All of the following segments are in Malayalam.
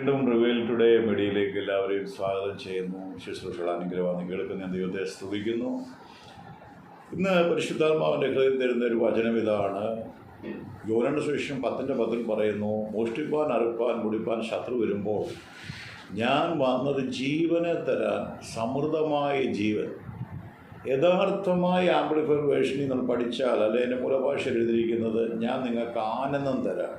വീണ്ടും റിവേൽ ടുഡേ മീഡിയയിലേക്ക് എല്ലാവരെയും സ്വാഗതം ചെയ്യുന്നു. ശുശ്രൂഷകൾ അനുഗ്രഹമാണ് കേൾക്കുന്ന ഞാൻ ദൈവത്തെ സ്തുതിക്കുന്നു. ഇന്ന് പരിശുദ്ധാത്മാവിന്റെ ഹൃദയം തരുന്ന ഒരു വചനം ഇതാണ്. യോനന്റെ സുവിശേഷം പത്തിന്റെ പത്തിൽ പറയുന്നു മോഷ്ടിപ്പാൻ അറുപ്പാൻ മുടിപ്പാൻ ശത്രു വരുമ്പോൾ ഞാൻ വന്നത് ജീവനെ തരാൻ സമൃദ്ധമായ ജീവൻ. യഥാർത്ഥമായ ആംപ്ലിഫയർ വേഷനിൽ നമ്മൾ പഠിച്ചാൽ അല്ലെ? എന്റെ മൂലഭാഷ എഴുതിയിരിക്കുന്നത് ഞാൻ നിങ്ങൾക്ക് ആനന്ദം തരാം.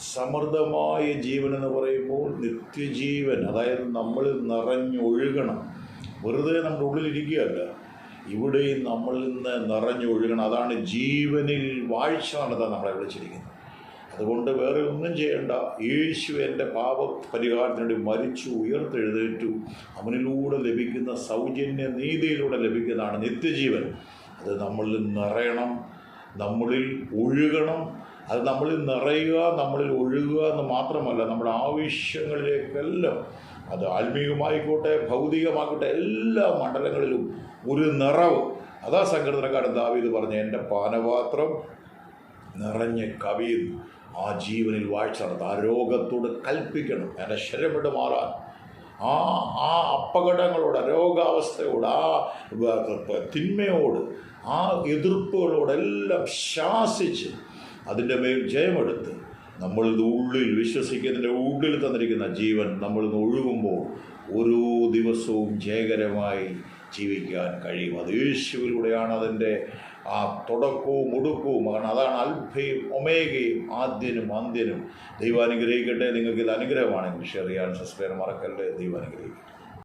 സമൃദ്ധമായ ജീവൻ എന്ന് പറയുമ്പോൾ നിത്യജീവൻ അതായത് നമ്മൾ നിറഞ്ഞൊഴുകണം വെറുതെ നമ്മുടെ ഉള്ളിലിരിക്കുകയല്ല. ഇവിടെയും നമ്മളിൽ നിന്ന് നിറഞ്ഞൊഴുകണം അതാണ് ജീവനിൽ വാഴ്ച നടത്താൻ നമ്മളെ വിളിച്ചിരിക്കുന്നത്. അതുകൊണ്ട് വേറെ ഒന്നും ചെയ്യേണ്ട. യേശു എന്റെ പാപ പരിഹാരത്തിനുവേണ്ടി മരിച്ചു ഉയർത്തെഴുന്നേറ്റു. അവനിലൂടെ ലഭിക്കുന്ന സൗജന്യ നീതിയിലൂടെ ലഭിക്കുന്നതാണ് നിത്യജീവൻ. അത് നമ്മളിൽ നിറയണം നമ്മളിൽ ഒഴുകണം അത് നമ്മളിൽ നിറയുക നമ്മളിൽ ഒഴുകുക എന്ന് മാത്രമല്ല നമ്മുടെ ആവശ്യങ്ങളിലേക്കെല്ലാം അത് ആത്മീയമായിക്കോട്ടെ ഭൗതികമായിക്കോട്ടെ എല്ലാ മണ്ഡലങ്ങളിലും ഒരു നിറവ്. അതാ സംഘടനക്കാരൻ ദാവീത് പറഞ്ഞ എന്റെ പാനപാത്രം നിറഞ്ഞ് കവിയുന്നു. ആ ജീവനിൽ വാഴ്ച നടത്താം. ആ രോഗത്തോട് കൽപ്പിക്കണം. എന്റെ ശരം വിട്ട് മാറാൻ. ആ ആ അപകടങ്ങളോട് രോഗാവസ്ഥയോട് ആ തിന്മയോട് ആ എതിർപ്പുകളോടെല്ലാം ശാസിച്ച് അതിന്റെ മേൽ ജയമെടുത്ത് നമ്മൾ ഉള്ളിൽ വിശ്വസിക്കുന്നതിന്റെ ഉള്ളിൽ തന്നിരിക്കുന്ന ജീവൻ നമ്മൾ ഒഴുകുമ്പോൾ ഓരോ ദിവസവും ജയകരമായി ജീവിക്കാൻ കഴിയും. അത് യേശുവിലൂടെയാണ് അതിന്റെ ആ തുടക്കവും ഒടുക്കവും. കാരണം അതാണ് അൽഫയും ഒമേഗയും ആദ്യനും അന്ത്യനും. ദൈവം അനുഗ്രഹിക്കട്ടെ. നിങ്ങൾക്ക് ഇത് അനുഗ്രഹമാണെങ്കിൽ ഷെയർ ചെയ്യാൻ സബ്സ്ക്രൈബ് മറക്കല്ലേ. ദൈവം അനുഗ്രഹിക്കട്ടെ.